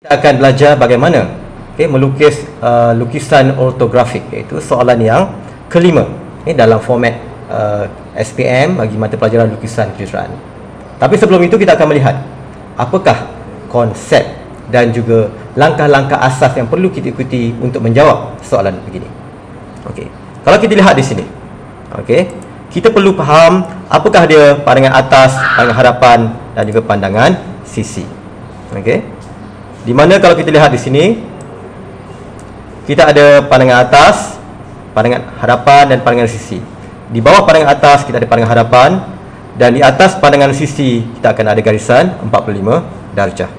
Kita akan belajar bagaimana okay, melukis uh, lukisan ortografik iaitu soalan yang kelima okay, dalam format uh, SPM bagi mata pelajaran lukisan kejuruteraan. Tapi sebelum itu kita akan melihat apakah konsep dan juga langkah-langkah asas yang perlu kita ikuti untuk menjawab soalan begini. Okey. Kalau kita lihat di sini. Okey. Kita perlu faham apakah dia pandangan atas, pandangan harapan dan juga pandangan sisi. Okey. Di mana kalau kita lihat di sini kita ada pandangan atas, pandangan hadapan dan pandangan sisi. Di bawah pandangan atas kita ada pandangan hadapan dan di atas pandangan sisi kita akan ada garisan 45 darjah.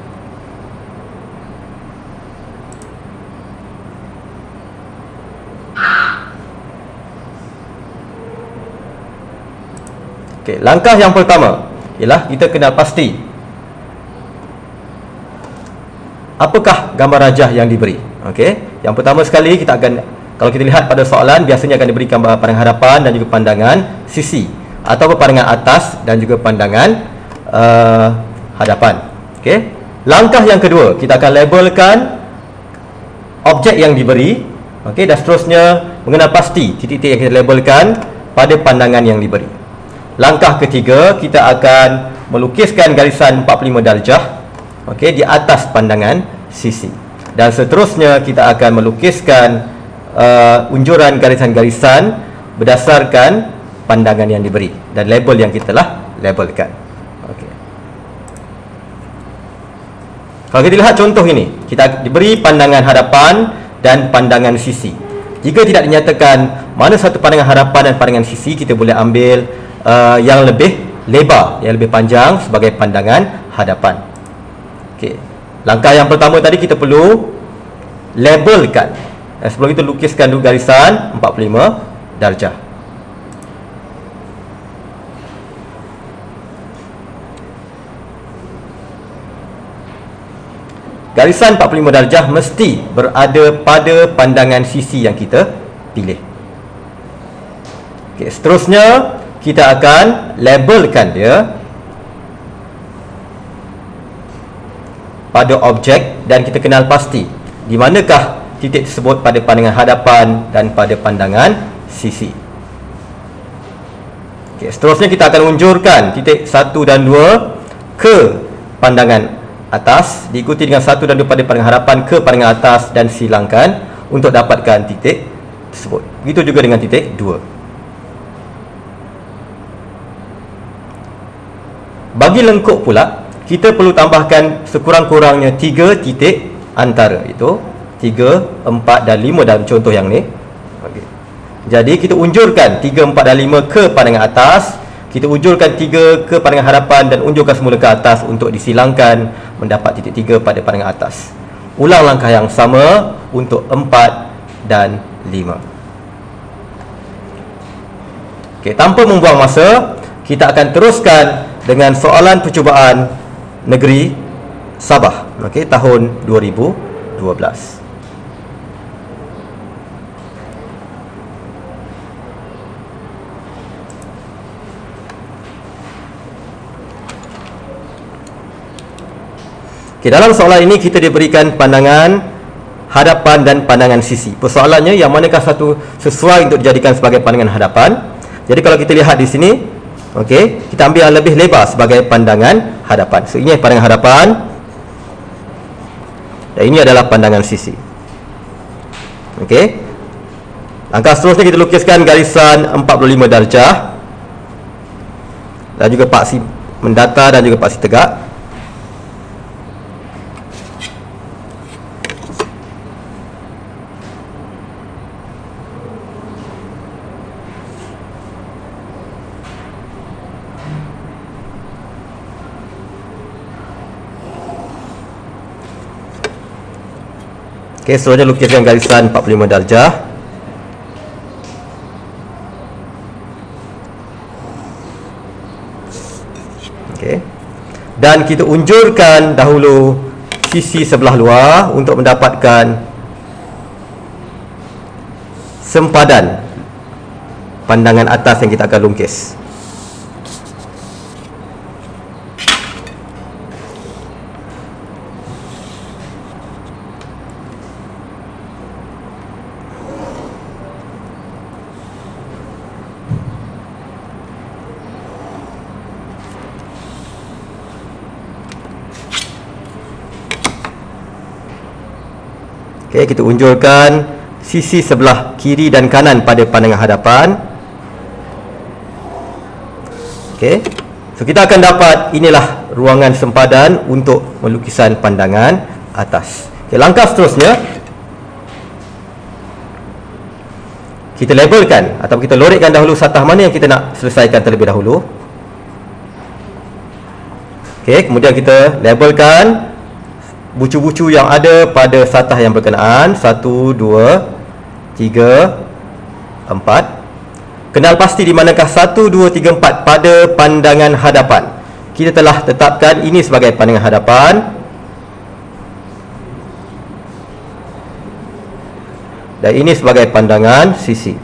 Okey, langkah yang pertama ialah kita kena pasti apakah gambar rajah yang diberi? Okey. Yang pertama sekali kita akan kalau kita lihat pada soalan biasanya akan diberikan pandangan hadapan dan juga pandangan sisi atau pandangan atas dan juga pandangan uh, hadapan. Okey. Langkah yang kedua kita akan labelkan objek yang diberi. Okey dan seterusnya mengenal pasti titik-titik yang kita labelkan pada pandangan yang diberi. Langkah ketiga kita akan melukiskan garisan 45 darjah okey di atas pandangan sisi. Dan seterusnya kita akan melukiskan uh, unjuran garisan-garisan berdasarkan pandangan yang diberi dan label yang kita telah labelkan. Okey. Kalau kita lihat contoh ini kita diberi pandangan hadapan dan pandangan sisi. Jika tidak dinyatakan mana satu pandangan hadapan dan pandangan sisi kita boleh ambil uh, yang lebih lebar yang lebih panjang sebagai pandangan hadapan. Okey. Langkah yang pertama tadi kita perlu labelkan. Dan sebelum itu lukiskan dulu garisan 45 darjah. Garisan 45 darjah mesti berada pada pandangan sisi yang kita pilih. Okey, seterusnya kita akan labelkan dia pada objek dan kita kenal pasti di manakah titik tersebut pada pandangan hadapan dan pada pandangan sisi. Okey, seterusnya kita akan unjurkan titik 1 dan 2 ke pandangan atas diikuti dengan 1 dan 2 pada pandangan hadapan ke pandangan atas dan silangkan untuk dapatkan titik tersebut. Begitu juga dengan titik 2. Bagi lengkuk pula kita perlu tambahkan sekurang-kurangnya 3 titik antara itu. 3, 4 dan 5 dalam contoh yang ni. Okay. jadi kita unjurkan 3, 4 dan 5 ke pandangan atas. Kita unjurkan 3 ke pandangan harapan dan unjurkan semula ke atas untuk disilangkan mendapat titik 3 pada pandangan atas. Ulang langkah yang sama untuk 4 dan 5 okay, tanpa membuang masa kita akan teruskan dengan soalan percubaan negeri Sabah okey tahun 2012 Okay, dalam soalan ini kita diberikan pandangan hadapan dan pandangan sisi. Persoalannya yang manakah satu sesuai untuk dijadikan sebagai pandangan hadapan? Jadi kalau kita lihat di sini, Okey, kita ambil yang lebih lebar sebagai pandangan hadapan. So ini pandangan hadapan. Dan ini adalah pandangan sisi. Okey. Langkah seterusnya kita lukiskan garisan 45 darjah. Dan juga paksi mendata dan juga paksi tegak. Okey, seterusnya lukiskan garisan 45 darjah. Okey. Dan kita unjurkan dahulu sisi sebelah luar untuk mendapatkan sempadan pandangan atas yang kita akan lukis. Okey, kita unjurkan sisi sebelah kiri dan kanan pada pandangan hadapan. Okey. So kita akan dapat inilah ruangan sempadan untuk melukisan pandangan atas. Okey, langkah seterusnya kita labelkan atau kita lorekkan dahulu satah mana yang kita nak selesaikan terlebih dahulu. Okey, kemudian kita labelkan bucu-bucu yang ada pada satah yang berkenaan. Satu, dua, tiga, empat. Kenal pasti di manakah satu, dua, tiga, empat pada pandangan hadapan. Kita telah tetapkan ini sebagai pandangan hadapan. Dan ini sebagai pandangan sisi.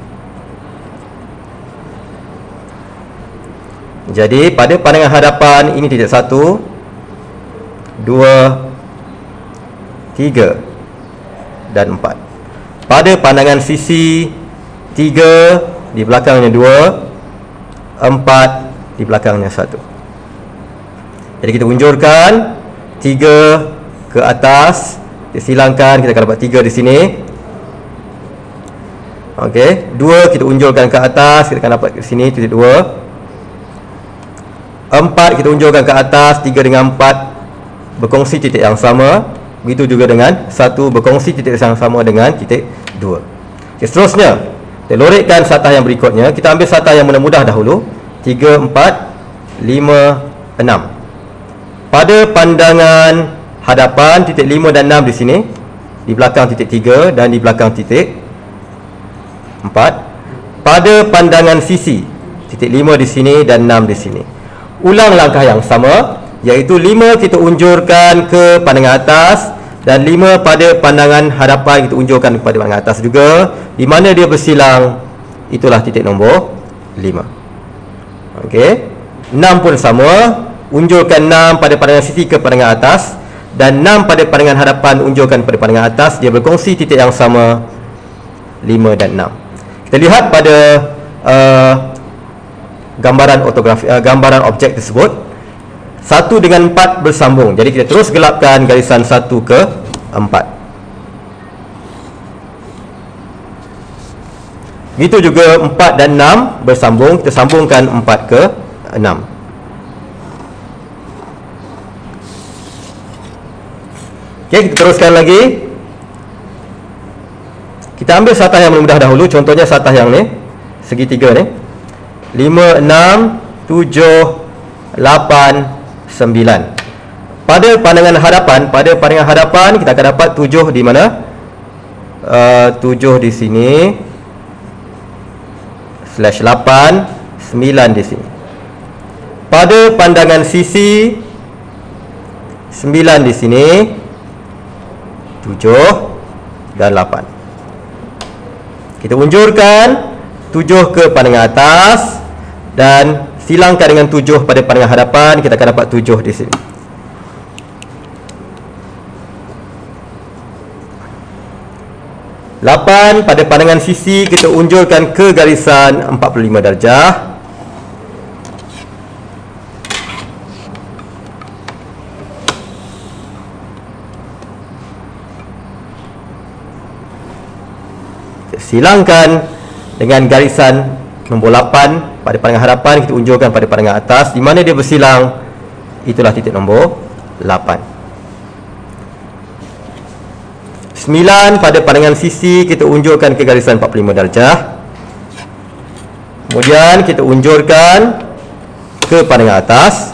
Jadi pada pandangan hadapan ini titik satu. Dua tiga dan empat pada pandangan sisi tiga di belakangnya dua empat di belakangnya satu jadi kita unjurkan tiga ke atas kita silangkan kita akan dapat tiga di sini Okey, dua kita unjurkan ke atas, kita akan dapat di sini titik dua. Empat kita unjurkan ke atas, tiga dengan empat berkongsi titik yang sama. Begitu juga dengan satu berkongsi titik yang sama dengan titik dua. Okay, seterusnya, kita lorekkan satah yang berikutnya. Kita ambil satah yang mudah-mudah dahulu. Tiga, empat, lima, enam. Pada pandangan hadapan titik lima dan enam di sini. Di belakang titik tiga dan di belakang titik empat. Pada pandangan sisi titik lima di sini dan enam di sini. Ulang langkah yang sama iaitu lima kita unjurkan ke pandangan atas dan lima pada pandangan hadapan kita unjurkan kepada pandangan atas juga. Di mana dia bersilang? Itulah titik nombor 5 Okey. 6 pun sama. Unjurkan 6 pada pandangan sisi ke pandangan atas dan 6 pada pandangan hadapan unjurkan pada pandangan atas. Dia berkongsi titik yang sama 5 dan 6 kita lihat pada uh, gambaran otografi uh, gambaran objek tersebut satu dengan empat bersambung. Jadi kita terus gelapkan garisan satu ke empat. Begitu juga empat dan enam bersambung. Kita sambungkan empat ke enam. Okey, kita teruskan lagi. Kita ambil satah yang mudah dahulu. Contohnya satah yang ni Segitiga ni. Lima, enam, tujuh, lapan, sembilan. Pada pandangan hadapan, pada pandangan hadapan kita akan dapat tujuh di mana? Uh, tujuh di sini. Slash lapan, sembilan di sini. Pada pandangan sisi, sembilan di sini. Tujuh dan lapan. Kita unjurkan tujuh ke pandangan atas dan silangkan dengan tujuh pada pandangan hadapan. Kita akan dapat tujuh di sini. Lapan pada pandangan sisi kita unjurkan ke garisan 45 darjah. Silangkan dengan garisan nombor 8 pada pandangan hadapan kita unjurkan pada pandangan atas di mana dia bersilang itulah titik nombor 8 9 pada pandangan sisi kita unjurkan ke garisan 45 darjah. Kemudian kita unjurkan ke pandangan atas.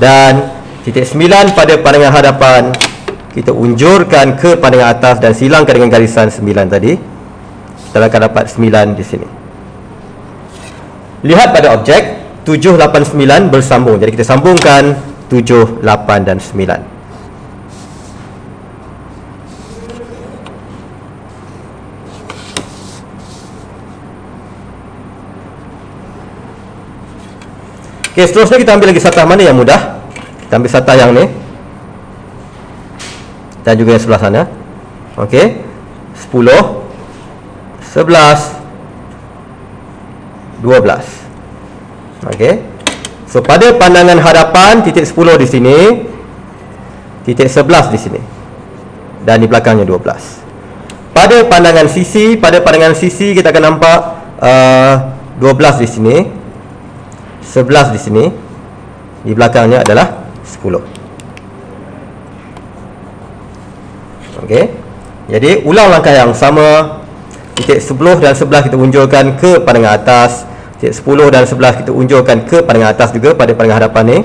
Dan titik 9 pada pandangan hadapan kita unjurkan ke pandangan atas dan silangkan dengan garisan 9 tadi kita akan dapat 9 di sini. Lihat pada objek 7, 8, 9 bersambung. Jadi kita sambungkan 7, 8 dan 9 Okay, seterusnya kita ambil lagi satah mana yang mudah? Kita ambil satah yang ni. Dan juga yang sebelah sana. Okey 10 11 12 okey. So pada pandangan hadapan titik 10 di sini titik 11 di sini. Dan di belakangnya 12 pada pandangan sisi pada pandangan sisi kita akan nampak uh, 12 di sini. 11 di sini. Di belakangnya adalah 10 Okey. Jadi ulang langkah yang sama titik 10 dan 11 kita unjurkan ke pandangan atas titik 10 dan 11 kita unjurkan ke pandangan atas juga pada pandangan hadapan ni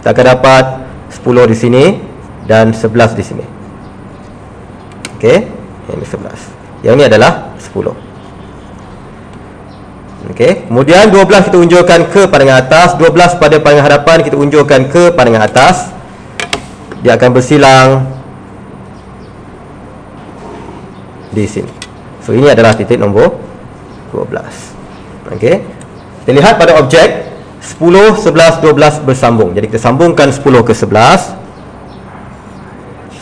kita akan dapat 10 di sini dan 11 di sini Okey. Ini 11 yang ini adalah 10 Okey. Kemudian 12 kita unjurkan ke pandangan atas 12 pada pandangan hadapan kita unjurkan ke pandangan atas dia akan bersilang di sini. So ini adalah titik nombor 12. Okey. Kita lihat pada objek 10, 11, 12 bersambung. Jadi kita sambungkan 10 ke 11.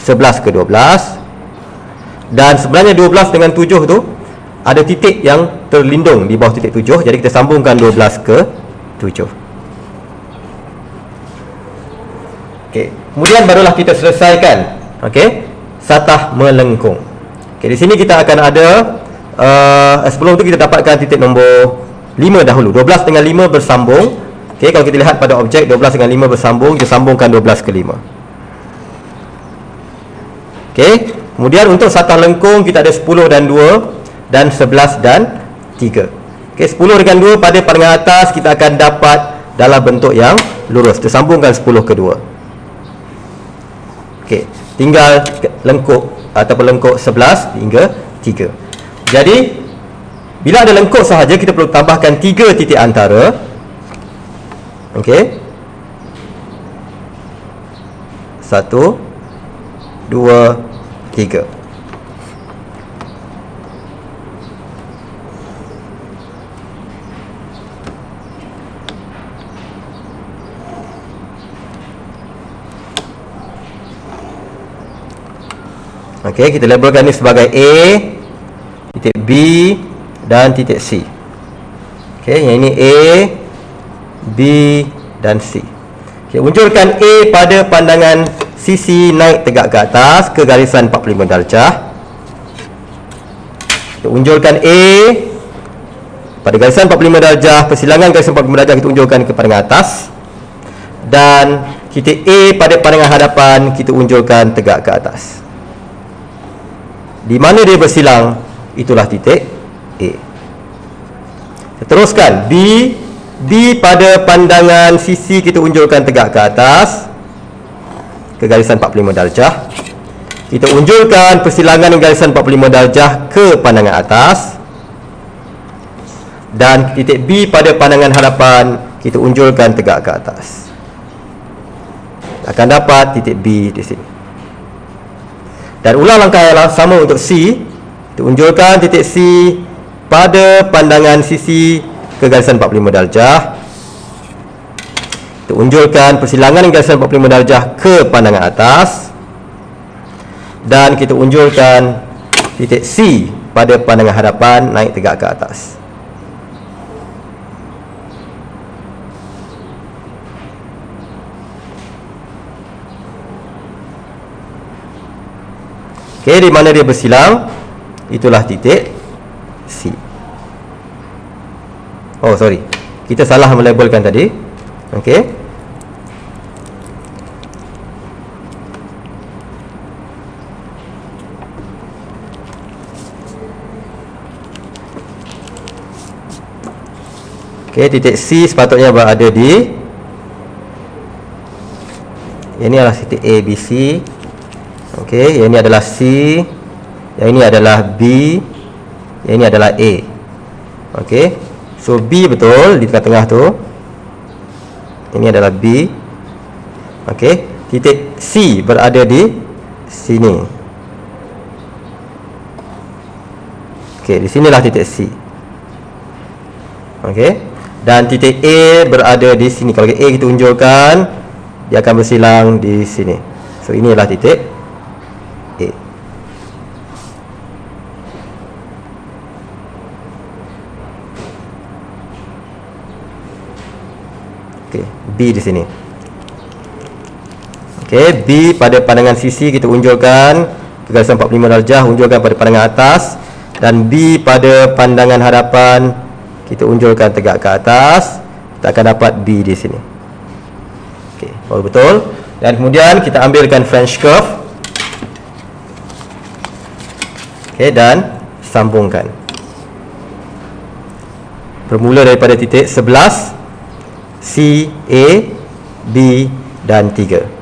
11 ke 12. Dan sebenarnya 12 dengan 7 tu ada titik yang terlindung di bawah titik 7. Jadi kita sambungkan 12 ke 7. Okey. Kemudian barulah kita selesaikan. Okey. Satah melengkung. Okay, di sini kita akan ada uh, sebelum itu kita dapatkan titik nombor 5 dahulu. 12 dengan 5 bersambung. Okey, kalau kita lihat pada objek 12 dengan 5 bersambung, kita sambungkan 12 ke 5. Okey, kemudian untuk satah lengkung kita ada 10 dan 2 dan 11 dan 3. Okey, 10 dengan 2 pada pandangan atas kita akan dapat dalam bentuk yang lurus. Kita sambungkan 10 ke 2. Okey, tinggal lengkuk ataupun lengkuk 11 hingga 3. Jadi bila ada lengkuk sahaja kita perlu tambahkan 3 titik antara. Okey. 1 2 3. Okey, kita labelkan ni sebagai A, titik B dan titik C. Okey, yang ini A, B dan C. Okey, unjurkan A pada pandangan sisi naik tegak ke atas ke garisan 45 darjah. Kita unjurkan A pada garisan 45 darjah, persilangan garisan 45 darjah kita unjurkan ke pandangan atas. Dan titik A pada pandangan hadapan kita unjurkan tegak ke atas di mana dia bersilang? Itulah titik A. Teruskan. B. B pada pandangan sisi kita unjurkan tegak ke atas. Ke garisan 45 darjah. Kita unjurkan persilangan garisan 45 darjah ke pandangan atas. Dan titik B pada pandangan hadapan kita unjurkan tegak ke atas. Akan dapat titik B di sini dan ulang langkah yang sama untuk C Tunjukkan titik C Pada pandangan sisi Kegarisan 45 darjah. Tunjukkan persilangan garisan 45 darjah Ke pandangan atas. Dan kita unjurkan Titik C Pada pandangan hadapan Naik tegak ke atas Okey, di mana dia bersilang? Itulah titik C. Oh, sorry. Kita salah melabelkan tadi. Okey. Okey, titik C sepatutnya berada di Ini adalah titik A, B, C Okey, yang ini adalah C, yang ini adalah B, yang ini adalah A. Okey. So B betul di tengah-tengah tu. Ini adalah B. Okey. Titik C berada di sini. Okey, di sinilah titik C. Okey. Dan titik A berada di sini. Kalau A kita unjurkan, dia akan bersilang di sini. So inilah titik B di sini. Okey, B pada pandangan sisi kita unjurkan garisan 45 darjah unjurkan pada pandangan atas dan B pada pandangan hadapan kita unjurkan tegak ke atas. Kita akan dapat B di sini. Okey, betul. Dan kemudian kita ambilkan French curve Okey, dan sambungkan. Bermula daripada titik 11 C, A, B dan 3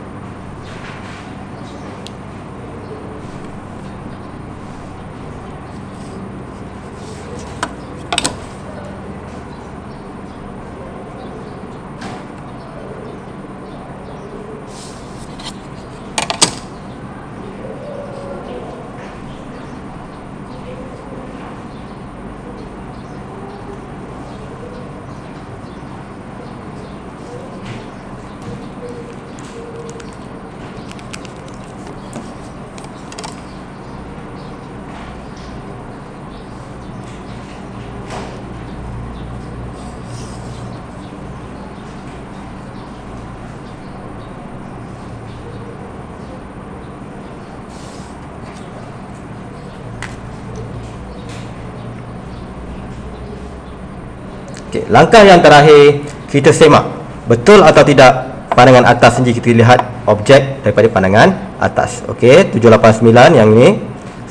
Langkah yang terakhir kita semak betul atau tidak pandangan atas sendiri kita lihat objek daripada pandangan atas. Okey, 789 yang ini,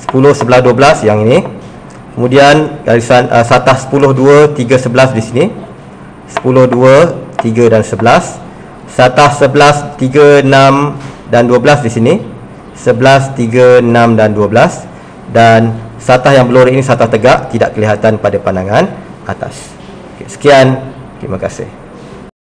10 sebelah 12 yang ini. Kemudian garisan uh, satah 10 2 3 11 di sini. 10 2 3 dan 11. Satah 11 3 6 dan 12 di sini. 11 3 6 dan 12 dan satah yang berlori ini satah tegak tidak kelihatan pada pandangan atas. Okay, sekian. Terima kasih.